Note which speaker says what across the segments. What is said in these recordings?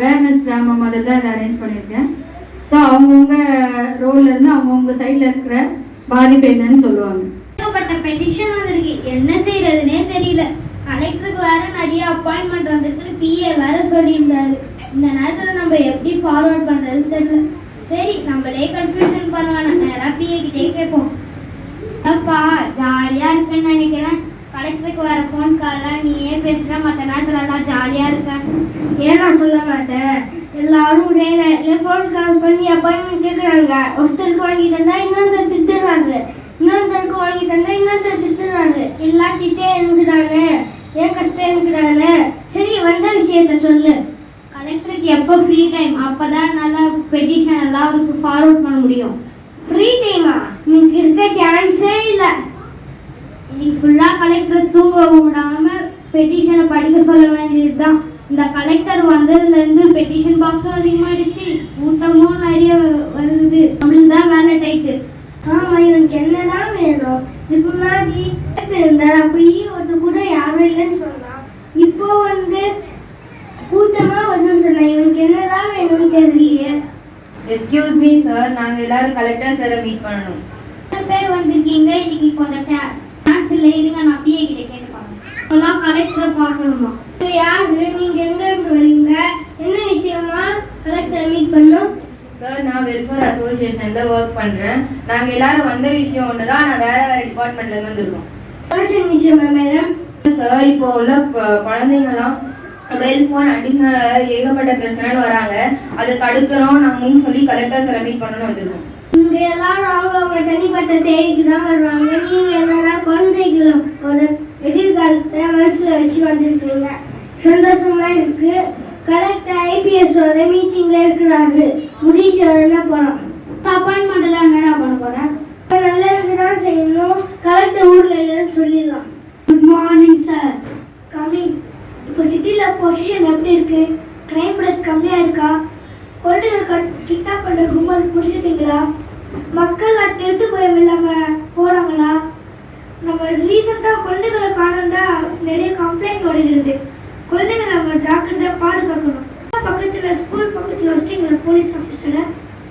Speaker 1: Awareness drama மாதிரி தான் இதை அரேஞ்ச் பண்ணியிருக்கேன். ஸோ அவங்கவுங்க ரோல்ல இருந்து அவங்கவுங்க சைடில் இருக்கிற பாதிப்பு என்னன்னு சொல்லுவாங்க.
Speaker 2: ஏகப்பட்ட பெட்டிஷன் வந்திருக்கு. என்ன செய்யறதுனே தெரியல. கலெக்டருக்கு வேற நிறைய அப்பாயின்மெண்ட் வந்திருக்கு பிஏ வேற சொல்லியிருந்தாரு. இந்த நேரத்தில் நம்ம எப்படி ஃபார்வர்ட் பண்ணுறதுன்னு தெரியல. சரி நம்மளே கன்ஃபியூஷன் பண்ணுவாங்க. நேராக பிஏ கிட்டே கேட்போம். அப்பா ஜாலியாக இருக்குன்னு நினைக்கிறேன். கலெக்டருக்கு வர ஃபோன் கால்லாம் ஏன் பேசுற மற்ற நேரத்துல நல்லா ஜாலியாக இருக்க. ஏன் நான் சொல்ல மாட்டேன்? எல்லாரும் ஒரே நேரத்துல ஃபோன் கால் பண்ணி அப்பாயின்மெண்ட் கேட்குறாங்க ஒருத்தருக்கு வாங்கி தந்தா இன்னொருத்தர் திட்டுறாரு. இன்னொருத்தருக்கு வாங்கி தந்தா இன்னொருத்தர் திட்டுறாரு. எல்லா திட்டே எனக்கு தானே ஏன் கஷ்டம் எனக்கு தானே சரி வந்த விஷயத்த சொல்லு. கலெக்டருக்கு எப்போ ஃப்ரீ டைம் அப்பதான் நல்லா பெட்டிஷன் எல்லாம் அவருக்கு ஃபார்வர்ட் பண்ண முடியும். ஃப்ரீ டைமா எனக்கு இருக்க சான்ஸே இல்லை. இன்னைக்கு ஃபுல்லாக கலெக்டர் தூங்க விடாம பெட்டிஷனை படிக்க சொல்ல வேண்டியதுதான். இந்த கலெக்டர் வந்ததுலேருந்து பெட்டிஷன் பாக்ஸும் அதிகமாயிடுச்சு. கூட்டமும் நிறைய வருது. நம்மளுக்கு தான் வேலை டைட்டு ஆமா இவனுக்கு என்னதான் வேணும்? இதுக்கு முன்னாடி இருந்தா போய் ஒருத்த கூட யாரும் இல்லைன்னு சொன்னான் இப்போ வந்து கூட்டமா வருதுன்னு சொன்னா இவனுக்கு என்னதான் வேணும்னு தெரியலையே.
Speaker 3: எஸ்கியூஸ் மீ சார் நாங்க எல்லாரும் கலெக்டர் சாரை மீட் பண்ணணும்.
Speaker 2: பேர் வந்திருக்கீங்க? இருங்க நான் பிஏ கிட்ட கேட்டுப்பாங்க. இப்பெல்லாம் கலெக்டரை பார்க்கணுமா? யாரு? நீங்க எங்க இருந்து வரீங்க என்ன விஷயமா கலெக்டரை மீட் பண்ணோம்
Speaker 3: சார் நான் வெல்ஃபேர் அசோசியேஷன்ல ஒர்க் பண்றேன். நாங்க எல்லாரும் வந்த விஷயம் ஒண்ணுதான் நான் வேற வேற டிபார்ட்மெண்ட்ல இருந்து வந்திருக்கோம்.
Speaker 2: விஷயமா மேடம்
Speaker 3: சார் இப்போ உள்ள குழந்தைங்கலாம் மொபைல் ஃபோன் அடிஷனல் ஏகப்பட்ட பிரச்சனைன்னு வராங்க. அதை தடுக்கணும் நாங்கன்னு சொல்லி கலெக்டர் சாரை மீட் பண்ணணும்னு வந்திருக்கோம்.
Speaker 2: இங்க எல்லாரும் அவங்க அவங்க தனிப்பட்ட தேவைக்கு தான் வருவாங்க. நீங்க எல்லாரும் குழந்தைகளோட எதிர்காலத்தை மனசுல வச்சு வந்திருக்கீங்க. சந்தோஷமா இருக்கு. கலெக்டர் ஐபிஎஸ் ஓட மீட்டிங்ல இருக்கிறாரு. முடிஞ்ச உடனே போறோம் அப்பாயின்மெண்ட் எல்லாம் என்னடா பண்ண போறேன்? இப்ப நல்லதுக்கு தான் செய்யணும். கலெக்டர் ஊர்ல இல்லைன்னு சொல்லிடலாம். குட் மார்னிங் சார் கமிங் இப்போ சிட்டியில் பொசிஷன் எப்படி இருக்கு? கிரைம் ரேட் கம்மியாக இருக்கா? கொள்ளைகள் கிட்னாப் பண்ணுற கும்பல் பிடிச்சிட்டீங்களா மக்கள் அட்டு எடுத்து போய் போகிறாங்களா நம்ம ரீசெண்டாக குழந்தைகளை காணந்தா நிறைய கம்ப்ளைண்ட் ஓடிடுது குழந்தைங்களை நம்ம ஜாக்கிரதையாக பாதுகாக்கணும். பக்கத்தில் ஸ்கூல் பக்கத்தில் வச்சிட்டீங்களா போலீஸ் ஆஃபீஸரை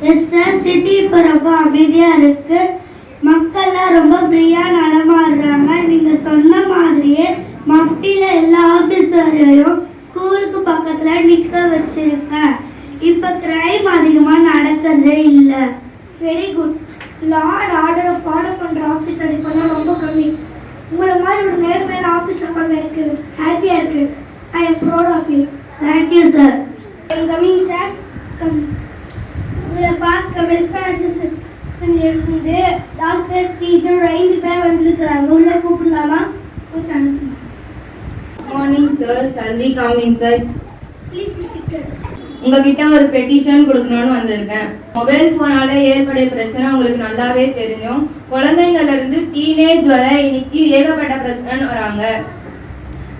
Speaker 2: எஸ் சார் சிட்டி இப்போ ரொம்ப அமைதியாக இருக்குது மக்கள்லாம் ரொம்ப ஃப்ரீயாக நடமாடுறாங்க நீங்கள் சொன்ன மாதிரியே மஃப்டியில் எல்லா ஆஃபீஸரையும் ஸ்கூலுக்கு பக்கத்தில் நிற்க வச்சுருக்கேன் இப்போ கிரைம் அதிகமாக நடக்கிறதே இல்லை. வெரி குட் லார்ட் ஆர்டரை ஃபாலோ பண்ணுற ஆஃபீஸர் இப்போலாம் ரொம்ப கம்மி. உங்களை மாதிரி ஒரு நேர்மையான ஆஃபீஸர் பண்ண எனக்கு ஹாப்பியாக இருக்கு. I am proud of you thank you sir I'm coming sir come உங்களை பார்க்க வெல்ஃபேர் அசிஸ்டன்ட் இருந்து டாக்டர் டீச்சர் ஐந்து பேர் வந்திருக்கிறாங்க. உள்ள கூப்பிடலாமா?
Speaker 3: Morning sir shall we coming sir
Speaker 2: please be seated
Speaker 3: உங்ககிட்ட ஒரு பெட்டிஷன் கொடுக்கணும்னு வந்திருக்கேன். மொபைல் போனால ஏற்படைய பிரச்சனை உங்களுக்கு நல்லாவே தெரியும். குழந்தைங்கள்ல இருந்து டீனேஜ் வர இன்னைக்கு ஏகப்பட்ட பிரச்சனை வராங்க.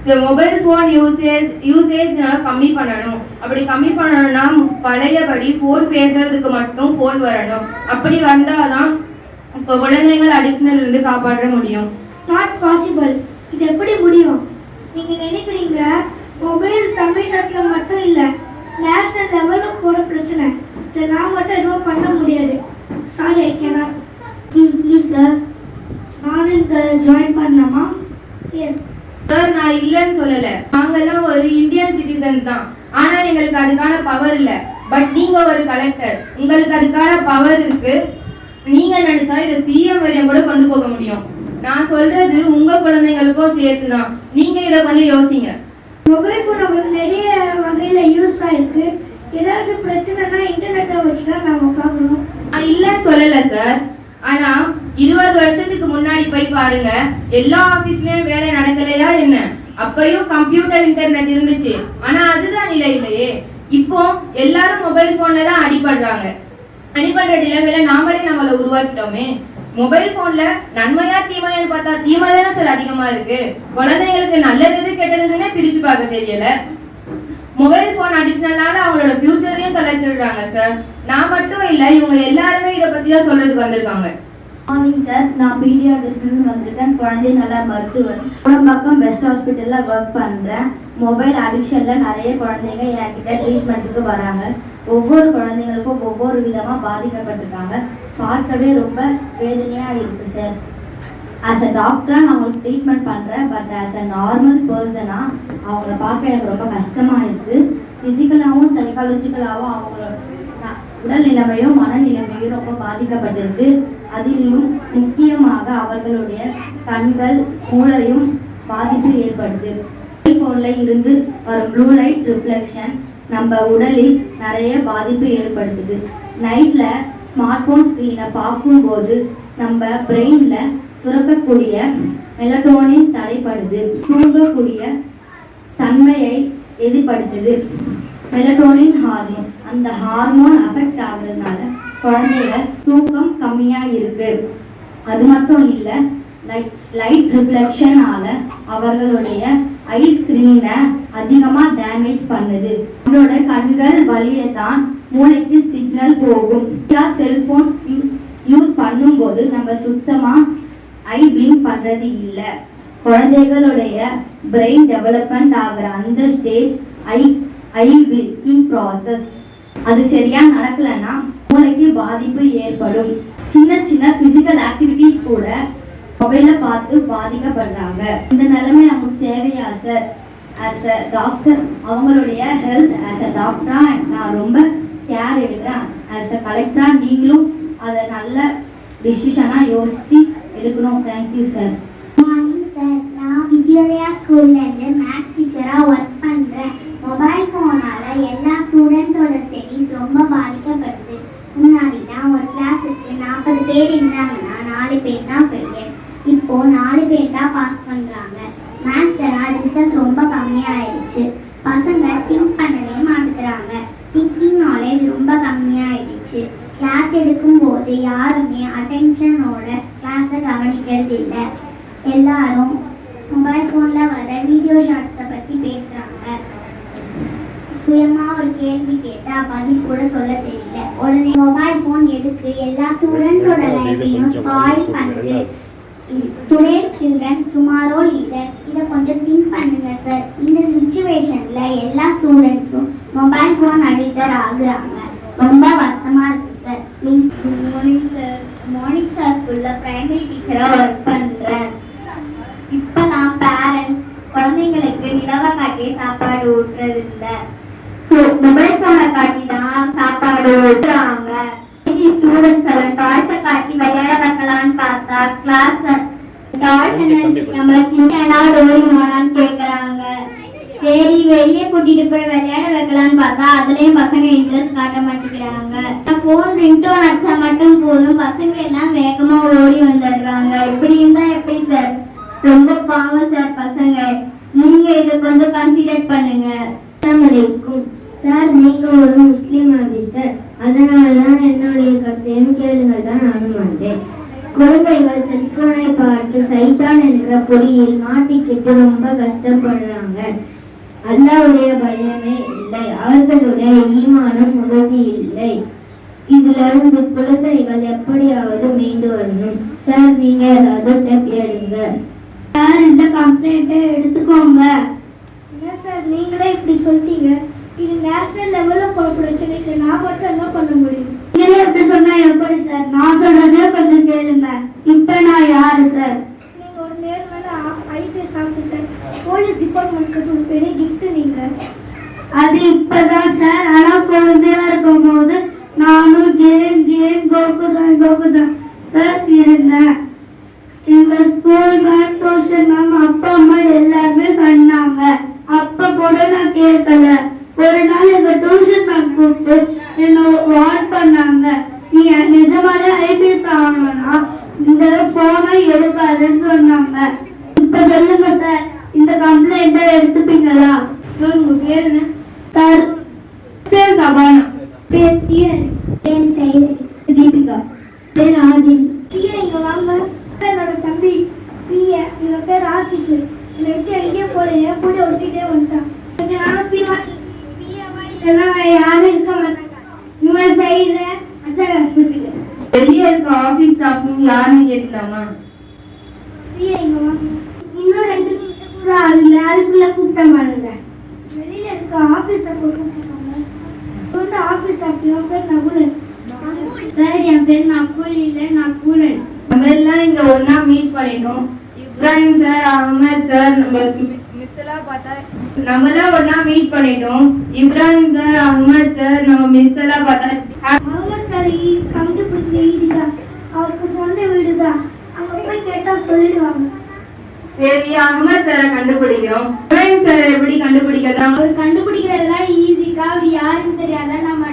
Speaker 3: So mobile phone usage usage கம்மி பண்ணணும். அப்படி கம்மி பண்ணணும்னா பழையபடி ஃபோன் பேசுறதுக்கு மட்டும் ஃபோன் வரணும். அப்படி வந்தாதான் இப்போ குழந்தைகள் அடிஷனல் இருந்து காப்பாற்ற முடியும்.
Speaker 2: நாட் பாசிபிள் இது எப்படி முடியும்? நீங்க நினைக்கிறீங்க மொபைல் தமிழ்நாட்டில் மட்டும் இல்லை நேஷனல் லெவலும் கூட பிரச்சனை. இல்லை நான் மட்டும் எதுவும் பண்ண முடியாது. Sorry I cannot please sir நானும் இங்கே ஜாயின் பண்ணலாமா? எஸ்
Speaker 3: சார் நான் இல்லைன்னு சொல்லலை. நாங்கெல்லாம் ஒரு இந்தியன் சிட்டிசன்ஸ் தான். ஆனால் எங்களுக்கு அதுக்கான பவர் இல்லை. பட் நீங்கள் ஒரு கலெக்டர் உங்களுக்கு அதுக்கான பவர் இருக்கு. நீங்கள் நினச்சா இதை சிஎம் வரையும் கூட கொண்டு போக முடியும். நான் சொல்றது உங்கள் குழந்தைங்களுக்கும் சேர்த்து தான் நீங்கள் இதை கொஞ்சம் யோசிங்க.
Speaker 2: மொபைல் ஃபோன் நம்மளுக்கு நிறைய வகையில் யூஸ் ஆயிருக்கு. ஏதாவது பிரச்சனைனா இன்டர்நெட்டை வச்சு தான் நம்ம பார்க்கணும்
Speaker 3: இல்லைன்னு சொல்லலை சார் ஆனால் இருபது வருஷத்துக்கு முன்னாடி போய் பாருங்க. எல்லா ஆபீஸ்லயும் வேலை நடக்கலையா என்ன? அப்பயும் கம்ப்யூட்டர் இன்டர்நெட் இருந்துச்சு. ஆனா அதுதான் நிலை இல்லையே. இப்போ எல்லாரும் மொபைல் போன்ல தான் அடிபடுறாங்க. அடிபடுற நிலைமையில நாமளே நம்மளை உருவாக்கிட்டோமே. மொபைல் போன்ல நன்மையா தீமையான்னு பார்த்தா தீமை தானே சார் அதிகமா இருக்கு. குழந்தைங்களுக்கு நல்லது எது கெட்டதுன்னே பிரிச்சு பார்க்க தெரியல. மொபைல் ஃபோன் அடிஷனல்னால அவங்களோட ஃபியூச்சரையும் தொலைச்சிடுறாங்க சார் நான் மட்டும் இல்ல இவங்க எல்லாருமே இதை பத்தி தான் சொல்றதுக்கு வந்திருக்காங்க.
Speaker 4: மார்னிங் சார் நான் பீடியாட்ரிஷன் வந்திருக்கேன். குழந்தை நல்லா மருத்துவர் குளம்பாக்கம் பெஸ்ட் ஹாஸ்பிட்டலில் ஒர்க் பண்ணுறேன் மொபைல் அடிக்ஷனில் நிறைய குழந்தைங்க என்கிட்ட ட்ரீட்மெண்ட்டுக்கு வராங்க. ஒவ்வொரு குழந்தைங்களுக்கும் ஒவ்வொரு விதமாக பாதிக்கப்பட்டிருக்காங்க. பார்க்கவே ரொம்ப வேதனையாக இருக்குது சார் ஆஸ் அ டாக்டராக நான் அவங்களுக்கு ட்ரீட்மெண்ட் பண்ணுறேன் பட் ஆஸ் அ நார்மல் பர்சனாக அவங்கள பார்க்க எனக்கு ரொம்ப கஷ்டமாக இருக்குது ஃபிசிக்கலாகவும் சைக்காலஜிக்கலாகவும் அவங்களோட உடல் நிலைமையும் மனநிலைமையும் ரொம்ப பாதிக்கப்பட்டிருக்கு. அதிலும் முக்கியமாக அவர்களுடைய கண்கள் மூளையும் பாதிப்பு ஏற்படுது. செல்போனில் இருந்து வரும் ப்ளூ லைட் ரிஃப்ளெக்ஷன் நம்ம உடலில் நிறைய பாதிப்பு ஏற்படுத்துது. நைட்டில் ஸ்மார்ட் ஃபோன் ஸ்க்ரீனை பார்க்கும்போது நம்ம பிரெயினில் சுரக்கக்கூடிய மெலட்டோனின் தடைப்படுது தூங்கக்கூடிய தன்மையை எதிர்படுத்துது. மெலட்டோனின் ஹார்மோன் அந்த ஹார்மோன் அஃபெக்ட் ஆகுறதுனால குழந்தைங்க தூக்கம் கம்மியாக இருக்கு. அது மட்டும் இல்லை லைட் லைட் ரிஃப்ளெக்ஷனால் அவர்களுடைய ஐ ஸ்கிரீனை அதிகமாக டேமேஜ் பண்ணுது. நம்மளோட கண்கள் வழியை தான் மூளைக்கு சிக்னல் போகும். செல்போன் யூஸ் பண்ணும்போது நம்ம சுத்தமாக ஐ பிளிங்க் பண்றது இல்ல. குழந்தைகளுடைய பிரெயின் டெவலப்மெண்ட் ஆகிற அந்த ஸ்டேஜ் ஐ ஐ பிளிங்கிங் ப்ராசஸ் அது சரியா நடக்கலைன்னா மூளைக்கு பாதிப்பு ஏற்படும். சின்ன சின்ன பிசிக்கல் ஆக்டிவிட்டிஸ் கூட மொபைல பார்த்து பாதிக்கப்படுறாங்க. இந்த நிலைமை அவங்களுக்கு தேவையா சார் ஆஸ் அ டாக்டர் அவங்களுடைய ஹெல்த் ஆஸ் அ டாக்டரா நான் ரொம்ப கேர் எடுக்கிறேன். ஆஸ் அ கலெக்டரா நீங்களும் அதை நல்ல டிசிஷனாக யோசித்து எடுக்கணும். தேங்க்யூ சார்
Speaker 5: மார்னிங் சார் நான் வித்யோதயா ஸ்கூல்லேருந்து மேக்ஸ் டீச்சராக ஒர்க் பண்ணுறேன் மொபைல் ஃபோனால் எல்லா ஸ்டூடெண்ட்ஸோட ஸ்டடீஸ் ரொம்ப பாதிக்கப்படுது. முன்னாடி தான் ஒரு கிளாஸுக்கு நாற்பது பேர் இருந்தாங்கன்னா நாலு பேர் தான் இப்போ நாலு பேர் தான் பாஸ் பண்ணுறாங்க மேக்ஸ்லாம் ரிசல்ட் ரொம்ப கம்மியாயிடுச்சு. பசங்க திங்க் பண்ணவே மாட்டேங்கிறாங்க. திங்கிங் நாலேஜ் ரொம்ப கம்மியாயிடுச்சு. கிளாஸ் எடுக்கும்போது யாருமே அட்டென்ஷனோட கிளாஸை கவனிக்கிறது இல்லை. எல்லாரும் மொபைல் ஃபோனில் வர வீடியோ ஷார்ட்ஸை பற்றி பேசுகிறாங்க சுயமாக ஒரு கேள்வி கேட்டால் பதில் கூட சொல்ல தெரியல. உடனே மொபைல் ஃபோன் எதுக்கு? எல்லா ஸ்டூடெண்ட்ஸோட லைஃப்பையும் ஸ்பாயில் பண்ணுது. டுடேஸ் சில்ட்ரன்ஸ் டுமாரோ லீடர்ஸ் இதை கொஞ்சம் திங்க் பண்ணுங்க சார் இந்த சுச்சுவேஷனில் எல்லா ஸ்டூடெண்ட்ஸும் மொபைல் ஃபோன் அடிக்டர் ஆகுறாங்க. ரொம்ப வருத்தமாக இருக்கு sir please good morning sir morning sir ஸ்கூலில் ப்ரைமரி டீச்சராக ஒர்க் பண்ணுறேன் இப்போ நான் பேரண்ட்ஸ் குழந்தைங்களுக்கு நிலவை காட்டி சாப்பாடு ஊட்டுறது இல்லை மொபைல் ஃபோனை காட்டி தான் சாப்பாடு ஊட்டுறாங்க. ஸ்டூடெண்ட்ஸ் எல்லாம் டாய்ஸை காட்டி விளையாட கிளாஸ் நம்ம சின்ன டோரிமோனான்னு கேட்குறாங்க சரி வெளியே கூட்டிட்டு போய் விளையாட வைக்கலான்னு பார்த்தா அதுலயும் பசங்க இன்ட்ரெஸ்ட் காட்ட மாட்டேங்கிறாங்க. போன் ரிங்டோன் அடிச்சா மட்டும் போதும். பசங்க எல்லாம் வேகமா ஓடி வந்துடுறாங்க. இப்படி இருந்தா எப்படி சார் ரொம்ப பாவம் சார் பசங்க. நீங்க இதை கொஞ்சம் கன்சிடர் பண்ணுங்க. அஸ்ஸலாமு சார் நீங்க ஒரு முஸ்லீம் ஆபீசர். அதனால தான் என்னுடைய கருத்தையும் கேளுங்க தான் நானும் வந்தேன் குழந்தைகள் செல்போனை பார்த்து சைத்தான் என்ற பொறியில் மாட்டிக்கிட்டு ரொம்ப கஷ்டப்படுறாங்க. அல்லாவுடைய பயமே இல்லை. அவர்களுடைய ஈமானம் உறுதி இல்லை. இதுல இருந்து குழந்தைகள் எப்படியாவது மீண்டு வரணும். சார் நீங்க ஏதாவது ஸ்டெப் எடுங்க. சார் இந்த கம்ப்ளைண்ட்டை எடுத்துக்கோங்க.
Speaker 2: என்ன சார் நீங்களே இப்படி சொல்லிட்டீங்க. இது நேஷனல் லெவலில் போன பிரச்சனைக்கு நான் மட்டும் என்ன பண்ண முடியும்?
Speaker 5: நீங்களே இப்படி சொன்னா எப்படி சார்? நான் சொல்றதே கொஞ்சம் கேளுங்க. இப்ப நான் யாரு சார்?
Speaker 2: நீங்கள் ஒரு நேர்மையான ஐபிஎஸ் ஆஃபீஸர் போலீஸ் டிபார்ட்மெண்ட்க்கு ஒரு பெரிய gift நீங்க.
Speaker 5: அது இப்பதான் சார். ஆனா குழந்தையா இருக்கும் போது நானும் கேம் கேம் கோகுதான் கோகுதான். சார் இருந்தேன் எங்க ஸ்கூல் மேம் டியூஷன் மேம் அப்பா அம்மா எல்லாருமே சொன்னாங்க அப்ப கூட நான் கேட்கல ஒரு நாள் எங்க டியூஷன் மேம் கூப்பிட்டு என்ன வார்ன் பண்ணாங்க நீ நிஜமாலே ஐபிஎஸ் ஆகணும்னா இந்த போனை எடுக்காதுன்னு சொன்னாங்க இப்ப சொல்லுங்க சார் இந்த கம்ப்ளைண்ட்டை எடுத்துப்பீங்களா
Speaker 3: சார் உங்க பேர் என்ன
Speaker 5: சார் பேர் சபானா பேர் ஸ்டீரன் பேர் சைரன் தீபிகா பேர் ஆதில்
Speaker 2: பிஏ இங்கே வாங்க என்னோட தம்பி பிஏ இவன் பேர் ஆசிஃப் என்னை விட்டு எங்கேயே போல என் கூட ஒட்டிகிட்டே வந்துட்டான் கொஞ்ச நாள் பிஏ
Speaker 5: இதெல்லாம் யாரும் இருக்க மாட்டாங்க இவன் சைடு அச்சா
Speaker 3: வெளியே இருக்க ஆபீஸ் ஸ்டாஃப்
Speaker 2: வாங்க
Speaker 6: இன்னும் ரெண்டு நிமிஷம் கூட ஆகல. அதுக்குள்ள கூப்பிட்ட பாருங்க.
Speaker 2: வெளியில இருக்க ஆபீஸ் வந்து ஆபீஸ் ஸ்டாஃப் இவன் பேர் நகுலன்
Speaker 6: சார் என் பேர் நக்குல் இல்லை நக்குலன்
Speaker 3: நம்ம எல்லாம் இங்க ஒண்ணா மீட் பண்ணிட்டோம். இப்ராஹிம் சார் அஹமத் சார் நம்ம மிஸ் எல்லாம் பார்த்தா? நம்மளாம் ஒண்ணா மீட் பண்ணிட்டோம். இப்ராஹிம் சார் அஹமத் சார் நம்ம மிஸ் எல்லாம் பார்த்தா
Speaker 2: அவங்க சரி கண்டுபிடிக்க ஈஸி தான். அவருக்கு சொந்த வீடு தான் சொல்லிடுவாங்க
Speaker 3: சரி அஹமத் சாரை கண்டுபிடிக்கிறோம். இப்ராஹிம் சார் எப்படி கண்டுபிடிக்கலாம்?
Speaker 6: அவர் கண்டுபிடிக்கிறதுலாம் ஈஸிக்கா அவர் யாருன்னு தெரியாத? நம்ம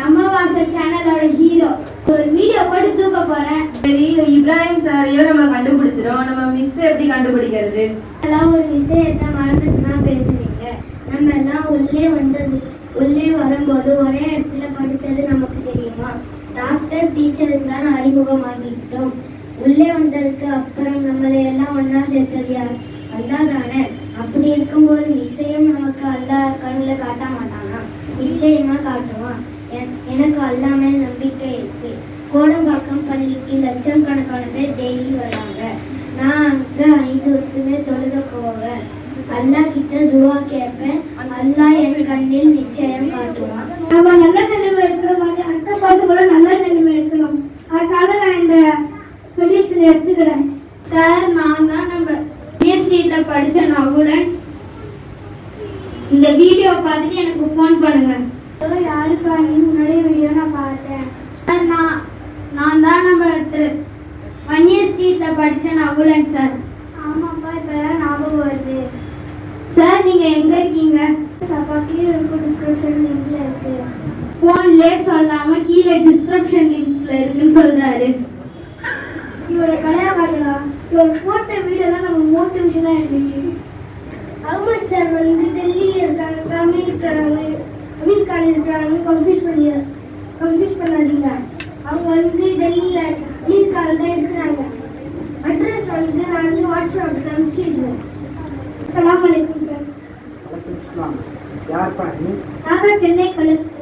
Speaker 6: நம்ம வாசல் சேனலோட ஹீரோ ஒரு வீடியோ போட்டு தூக்க போறேன்.
Speaker 3: சரி இப்ராஹிம் சாரையும் நம்ம கண்டுபிடிச்சிடும் நம்ம மிஸ் எப்படி கண்டுபிடிக்கிறது?
Speaker 6: எல்லாம் ஒரு விஷயத்த மறந்துட்டு தான் பேசுறீங்க நம்ம எல்லாம் உள்ளே வந்தது உள்ளே வரும்போது ஒரே இடத்துல படிச்சது நமக்கு தெரியுமா? டாக்டர் டீச்சருக்குலாம் அறிமுகமாகிக்கிட்டோம் உள்ளே வந்ததுக்கு அப்புறம் நம்மளை எல்லாம் ஒன்னா சேர்த்தது யார்? அல்லா தானே அப்படி இருக்கும்போது நிச்சயம் நமக்கு அல்லா கண்ணில் காட்ட மாட்டானா? நிச்சயமா காட்டுவான். என்- எனக்கு அல்லா மேல் நம்பிக்கை இருக்கு. கோடம்பாக்கம் பள்ளிக்கு லட்சம் கணக்கான பேர் டெய்லி வராங்க. நான் அங்க ஐந்து ஒத்துமே தொழுக போவேன். அல்லா கிட்ட துவா கேட்பேன். அல்லாஹ் என் கண்ணில் நிச்சயம் காட்டுவான்.
Speaker 2: நம்ம நல்ல நிலைமை இருக்கிற மாதிரி அடுத்த பசங்களும் நல்ல நிலைமை எடுக்கிறோம் அதனால நான் இந்த சொல்யூஷன் எடுத்துக்கிறேன்
Speaker 6: சார் நான் தான் நம்ம ஸ்ட்ரீட்ல படிச்ச நகுலன். இந்த வீடியோ பார்த்துட்டு எனக்கு ஃபோன் பண்ணுங்க.
Speaker 2: யாருக்கா நீ முன்னாடி வீடியோ நான் பார்த்தேன்.
Speaker 6: சார் நான் நான் தான் நம்ம வன்னியர் ஸ்ட்ரீட்ல படிச்ச நகுலன் சார்.
Speaker 2: ஆமாப்பா இப்பதான் ஞாபகம் வருது.
Speaker 6: சார் நீங்க எங்க இருக்கீங்க?
Speaker 2: அப்பா கீழே இருக்கும் டிஸ்கிரிப்ஷன் லிங்க்ல இருக்கு.
Speaker 6: போன்லயே சொல்லாம கீழே டிஸ்கிரிப்ஷன் லிங்க்ல இருக்குன்னு சொல்றாரு.
Speaker 2: இவரோட கல்யாண காட்டலாம் இவரோட போட்ட வீடியோலாம் நம்ம மோட்டிவேஷனாக இருந்துச்சு. அகமது சார் வந்து டெல்லியில் இருக்காங்க. அமீர் இருக்கிறாங்க அமீர் கான் இருக்கிறாங்க. கன்ஃபியூஸ் பண்ணி கன்ஃபியூஸ் பண்ணாதீங்க. அவங்க வந்து டெல்லியில் அமீர் கான் தான் இருக்கிறாங்க. அட்ரஸ் வந்து நான் வந்து வாட்ஸ்அப்பில் அனுப்பிச்சிடுறேன் அஸ்ஸலாமு அலைக்கும் சார்.
Speaker 7: இஸ்லாம் யார் பாருங்க
Speaker 2: நான் தான் Chennai collector.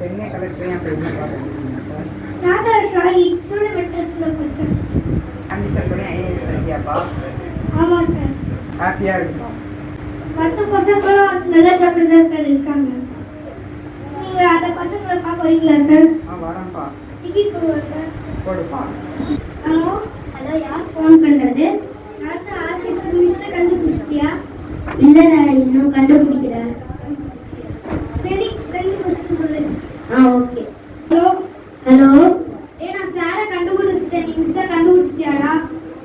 Speaker 7: Chennai collector sir?
Speaker 2: நான் தான் ஷாஹி சூழவட்டத்தில் படித்தேன்
Speaker 7: ஆம்பிஷன் பண்ணி ஐஏஎஸ் ஐடியாப்பா
Speaker 2: ஆமாம் சார்
Speaker 7: ஹாப்பியாக இருக்குப்பா
Speaker 2: மற்ற பசங்களும் நல்ல சாப்பிட்டு தான் சார் இருக்காங்க நீங்கள் அந்த பசங்களை பார்க்க வரீங்களா சார்
Speaker 7: ஆ வரேன்ப்பா
Speaker 2: டிக்கெட் கொடுங்க சார்
Speaker 7: போடுப்பா
Speaker 2: ஹலோ
Speaker 6: ஹலோ யார் ஃபோன் பண்றது
Speaker 2: நான் ஆசிரியர் மிஸ்ஸை கண்டுபிடிச்சிட்டியா
Speaker 6: இல்ல நான் இன்னும் கண்டுபிடிக்கிறேன்
Speaker 2: சரி கண்டுபிடிச்சிட்டு சொல்லுங்க
Speaker 6: ஆ ஓகே
Speaker 2: ஹலோ
Speaker 6: ஹலோ
Speaker 2: ஏ நான் சாரை கண்டுபிடிச்சிட்டேன் நீ மிஸ்ஸை கண்டுபிடிச்சிட்டியாடா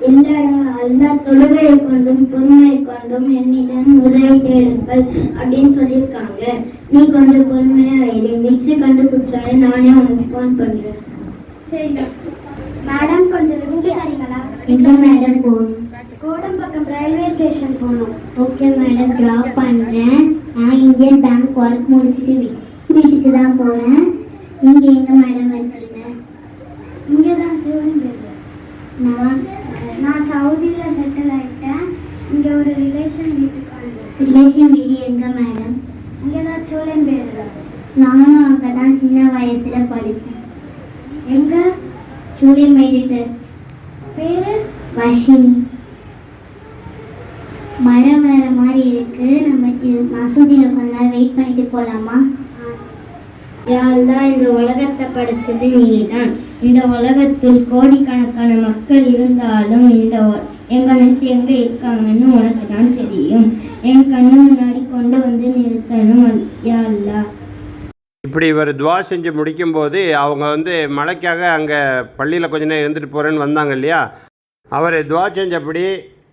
Speaker 6: இல்லடா அல்லா தொழுகையை கொண்டும் பொறுமையை கொண்டும் என்னிடம் உதவி தேடுங்கள் அப்படின்னு சொல்லியிருக்காங்க. நீ கொஞ்சம் பொறுமையா இரு. மிஸ் கண்டுபிடிச்சாலே நானே உனக்கு ஃபோன் பண்றேன்.
Speaker 2: சரிடா மேடம் கொஞ்சம் லிங்க் தரீங்களா?
Speaker 6: எங்க மேடம் போகணும்
Speaker 2: கோடம்பாக்கம் ரயில்வே ஸ்டேஷன் போகணும்.
Speaker 6: ஓகே மேடம் ட்ராப் பண்றேன். நான் இந்தியன் பேங்க் ஒர்க் முடிச்சுட்டு வீட்டுக்கு தான் போறேன். நீங்க எங்க மேடம் இருக்கீங்க
Speaker 2: இங்கே தான் சிவன்
Speaker 6: நான்
Speaker 2: சவுதியில் செட்டில் ஆகிட்டேன் இங்கே ஒரு ரிலேஷன் வீட்டுக்கு வந்தேன்
Speaker 6: ரிலேஷன் வீடு எங்க மேடம்
Speaker 2: இங்கே தான் சோழன் பேர்
Speaker 6: நானும் அங்கதான் சின்ன வயசுல படிச்சேன்.
Speaker 2: எங்க?
Speaker 6: மேரி டெஸ்ட்
Speaker 2: பேரு?
Speaker 6: வர்ஷினி. மழை வர மாதிரி இருக்கு. நம்ம மசூதியில கொஞ்ச நேரம் வெயிட் பண்ணிட்டு போலாமா? யாழ்தான் இந்த உலகத்தை படைச்சது நீதான். இந்த உலகத்தில் கோடிக்கணக்கான மக்கள் இருந்தாலும் இந்த எங்க மிஸ் எங்க இருக்காங்கன்னு உனக்கு தான் தெரியும். என் கண்ணு முன்னாடி கொண்டு வந்து நிறுத்தணும் யாழ்லா
Speaker 8: இப்படி இவர் துவா செஞ்சு முடிக்கும்போது அவங்க வந்து மழைக்காக அங்கே பள்ளியில் கொஞ்ச நேரம் இருந்துட்டு போகிறேன்னு வந்தாங்க இல்லையா? அவர் துவா செஞ்சபடி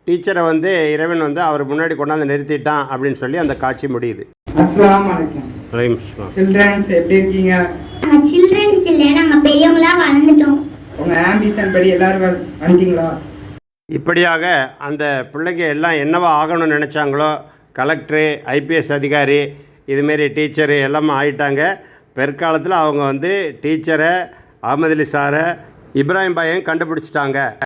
Speaker 8: டீச்சரை வந்து இறைவன் வந்து அவர் முன்னாடி கொண்டாந்து நிறுத்திட்டான் அப்படின்னு சொல்லி அந்த காட்சி முடியுது.
Speaker 7: அஸ்ஸலாமு அலைக்கும்.
Speaker 8: அலைக்கும் ஸலாம்.
Speaker 7: சில்ட்ரன்ஸ் எப்படி இருக்கீங்க?
Speaker 6: சில்ட்ரன்ஸ் இல்லை நாங்கள் பெரியவங்களா வளர்ந்துட்டோம்.
Speaker 7: உங்கள் ஆம்பிஷன் படி எல்லாரும் வந்துட்டீங்களா
Speaker 8: இப்படியாக அந்த பிள்ளைங்க எல்லாம் என்னவா ஆகணும்னு நினச்சாங்களோ கலெக்டரு ஐபிஎஸ் அதிகாரி இதுமாரி டீச்சரு எல்லாமே ஆயிட்டாங்க. பிற்காலத்தில் அவங்க வந்து டீச்சரை அகமது அலி சாரை இப்ராஹிம் பாயையும் கண்டுபிடிச்சிட்டாங்க.